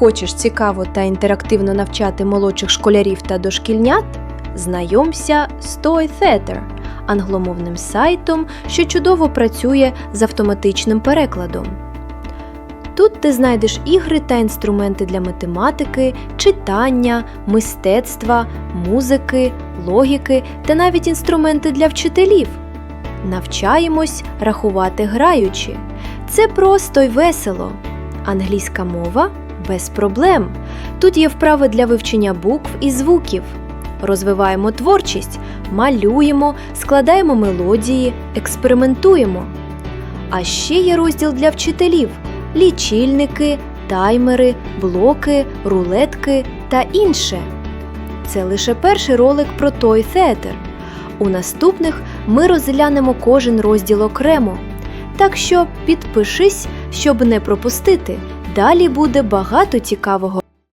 хочеш цікаво та інтерактивно навчати молодших школярів та дошкільнят, знайомся з Theater – англомовним сайтом, що чудово працює з автоматичним перекладом. Тут ти знайдеш ігри та інструменти для математики, читання, мистецтва, музики, логіки та навіть інструменти для вчителів. Навчаємось рахувати граючи. Це просто й весело. Англійська мова без проблем. Тут є вправи для вивчення букв і звуків. Розвиваємо творчість, малюємо, складаємо мелодії, експериментуємо. А ще є розділ для вчителів: лічильники, таймери, блоки, рулетки та інше. Це лише перший ролик про Toy Theater. У наступних ми розглянемо кожен розділ окремо. Так що підпишись, щоб не пропустити. Далі буде багато цікавого